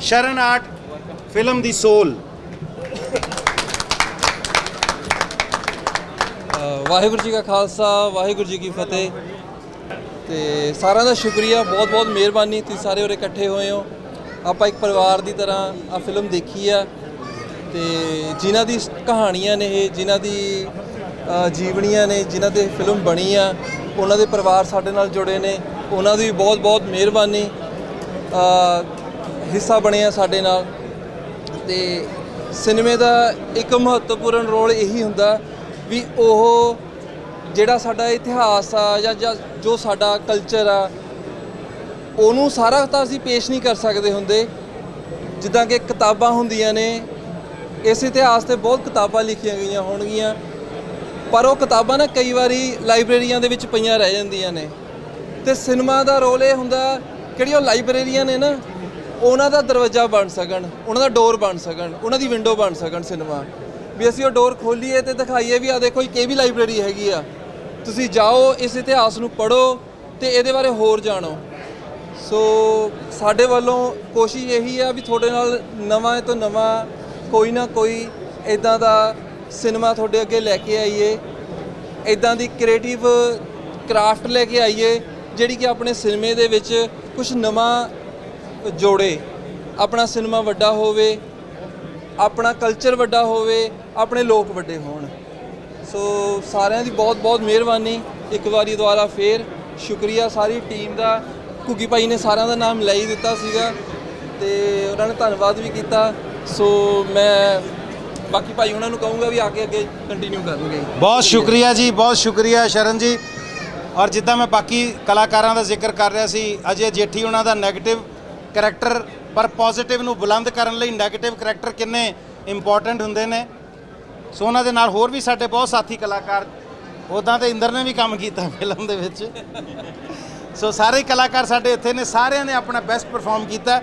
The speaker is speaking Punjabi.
ਸ਼ਰਨ ਆਰਟ ਫਿਲਮ ਦੀ ਸੋਲ। ਵਾਹਿਗੁਰੂ ਜੀ ਕਾ ਖਾਲਸਾ, ਵਾਹਿਗੁਰੂ ਜੀ ਕੀ ਫਤਿਹ। ਤੇ ਸਾਰਿਆਂ ਦਾ ਸ਼ੁਕਰੀਆ ਬਹੁਤ ਬਹੁਤ ਮਿਹਰਬਾਨੀ, ਤੁਸੀਂ ਸਾਰੇ ਉਰੇ ਇਕੱਠੇ ਹੋਏ ਹੋ। ਆਪਾਂ ਇੱਕ ਪਰਿਵਾਰ ਦੀ ਤਰ੍ਹਾਂ ਆ ਫਿਲਮ ਦੇਖੀ ਆ। ਤੇ ਜਿਨ੍ਹਾਂ ਦੀ ਕਹਾਣੀਆਂ ਨੇ ਇਹ, ਜਿਨ੍ਹਾਂ ਦੀ ਜੀਵਨੀਆਂ ਨੇ, ਜਿਨ੍ਹਾਂ ਤੇ ਫਿਲਮ ਬਣੀ ਆ, ਉਹਨਾਂ ਦੇ ਪਰਿਵਾਰ ਸਾਡੇ ਨਾਲ ਜੁੜੇ ਨੇ। ਉਹਨਾਂ ਦੀ ਵੀ ਬਹੁਤ ਬਹੁਤ ਮਿਹਰਬਾਨੀ ਹਿੱਸਾ ਬਣੇ ਆ ਸਾਡੇ ਨਾਲ। ਤੇ ਸਿਨੇਮੇ ਦਾ ਇੱਕ ਮਹੱਤਵਪੂਰਨ ਰੋਲ ਇਹੀ ਹੁੰਦਾ ਵੀ ਉਹ ਜਿਹੜਾ ਸਾਡਾ ਇਤਿਹਾਸ ਆ ਜਾਂ ਜੋ ਸਾਡਾ ਕਲਚਰ ਆ, ਉਹਨੂੰ ਸਾਰਾ ਤਾਂ ਅਸੀਂ ਪੇਸ਼ ਨਹੀਂ ਕਰ ਸਕਦੇ ਹੁੰਦੇ। ਜਿੱਦਾਂ ਕਿ ਕਿਤਾਬਾਂ ਹੁੰਦੀਆਂ ਨੇ, ਇਸ ਇਤਿਹਾਸ ਤੇ ਬਹੁਤ ਕਿਤਾਬਾਂ ਲਿਖੀਆਂ ਗਈਆਂ ਹੋਣਗੀਆਂ, ਪਰ ਉਹ ਕਿਤਾਬਾਂ ਨਾ ਕਈ ਵਾਰੀ ਲਾਇਬ੍ਰੇਰੀਆਂ ਦੇ ਵਿੱਚ ਪਈਆਂ ਰਹਿ ਜਾਂਦੀਆਂ ਨੇ। ਤੇ ਸਿਨੇਮਾ ਦਾ ਰੋਲ ਇਹ ਹੁੰਦਾ, ਕਿਹੜੀ ਉਹ ਲਾਇਬ੍ਰੇਰੀਆਂ ਨੇ ਨਾ ਉਹਨਾਂ ਦਾ ਦਰਵਾਜ਼ਾ ਬਣ ਸਕਣ, ਉਹਨਾਂ ਦਾ ਡੋਰ ਬਣ ਸਕਣ, ਉਹਨਾਂ ਦੀ ਵਿੰਡੋ ਬਣ ਸਕਣ ਸਿਨੇਮਾ ਵੀ ਅਸੀਂ ਉਹ ਡੋਰ ਖੋਲੀਏ ਤੇ ਦਿਖਾਈਏ ਵੀ ਆ ਦੇਖੋ ਇਹ ਵੀ ਲਾਇਬ੍ਰੇਰੀ ਹੈਗੀ ਆ। ਤੁਸੀਂ ਜਾਓ, ਇਸ ਇਤਿਹਾਸ ਨੂੰ ਪੜ੍ਹੋ ਤੇ ਇਹਦੇ ਬਾਰੇ ਹੋਰ ਜਾਣੋ। ਸੋ ਸਾਡੇ ਵੱਲੋਂ ਕੋਸ਼ਿਸ਼ ਇਹੀ ਆ ਵੀ ਤੁਹਾਡੇ ਨਾਲ ਨਵਾਂ ਤੋਂ ਨਵਾਂ ਕੋਈ ਨਾ ਕੋਈ ਇਦਾਂ ਦਾ ਸਿਨੇਮਾ ਤੁਹਾਡੇ ਅੱਗੇ ਲੈ ਕੇ ਆਈਏ ਇਦਾਂ ਦੀ ਕ੍ਰੀਏਟਿਵ ਕਰਾਫਟ ਲੈ ਕੇ ਆਈਏ, ਜਿਹੜੀ ਕਿ ਆਪਣੇ ਸਿਨੇਮੇ ਦੇ ਵਿੱਚ ਕੁਝ ਨਵਾਂ ਜੋੜੇ, ਆਪਣਾ ਸਿਨੇਮਾ ਵੱਡਾ ਹੋਵੇ, ਆਪਣਾ ਕਲਚਰ ਵੱਡਾ ਹੋਵੇ, ਆਪਣੇ ਲੋਕ ਵੱਡੇ ਹੋਣ। ਸੋ ਸਾਰਿਆਂ ਦੀ ਬਹੁਤ ਬਹੁਤ ਮਿਹਰਬਾਨੀ। ਇੱਕ ਵਾਰੀ ਦੁਬਾਰਾ ਫੇਰ ਸ਼ੁਕਰੀਆ ਸਾਰੀ ਟੀਮ ਦਾ। ਕੁਕੀ ਭਾਈ ਨੇ ਸਾਰਿਆਂ ਦਾ ਨਾਮ ਲੈ ਹੀ ਦਿੱਤਾ ਸੀਗਾ ਤੇ ਉਹਨਾਂ ਨੇ ਧੰਨਵਾਦ ਵੀ ਕੀਤਾ। ਸੋ ਮੈਂ ਬਾਕੀ ਭਾਈ ਉਹਨਾਂ ਨੂੰ ਕਹੂੰਗਾ ਵੀ ਆ ਕੇ ਅੱਗੇ ਕੰਟੀਨਿਊ ਕਰਨਗੇ। ਬਹੁਤ ਸ਼ੁਕਰੀਆ ਜੀ, ਬਹੁਤ ਸ਼ੁਕਰੀਆ ਸ਼ਰਨ ਜੀ। ਔਰ ਜਿੱਦਾਂ ਮੈਂ ਬਾਕੀ ਕਲਾਕਾਰਾਂ ਦਾ ਜ਼ਿਕਰ ਕਰ ਰਿਹਾ ਸੀ, ਅਜੇ ਜੇਠੀ ਉਹਨਾਂ ਦਾ 네ਗੇਟਿਵ ਕਰੈਕਟਰ ਪਰ ਪੋਜ਼ਿਟਿਵ ਨੂੰ ਬੁਲੰਦ ਕਰਨ ਲਈ ਨੈਗੇਟਿਵ ਕਰੈਕਟਰ ਕਿੰਨੇ ਇੰਪੋਰਟੈਂਟ ਹੁੰਦੇ ਨੇ। ਸੋ ਉਹਨਾਂ ਦੇ ਨਾਲ ਹੋਰ ਵੀ ਸਾਡੇ ਬਹੁਤ ਸਾਥੀ ਕਲਾਕਾਰ ਉਦਾਂ ਤੇ ਇੰਦਰ ਨੇ ਵੀ ਕੰਮ ਕੀਤਾ ਫਿਲਮ ਦੇ ਵਿੱਚ। ਸੋ ਸਾਰੇ ਕਲਾਕਾਰ ਸਾਡੇ ਇੱਥੇ ਨੇ, ਸਾਰਿਆਂ ਨੇ ਆਪਣਾ ਬੈਸਟ ਪਰਫਾਰਮ ਕੀਤਾ।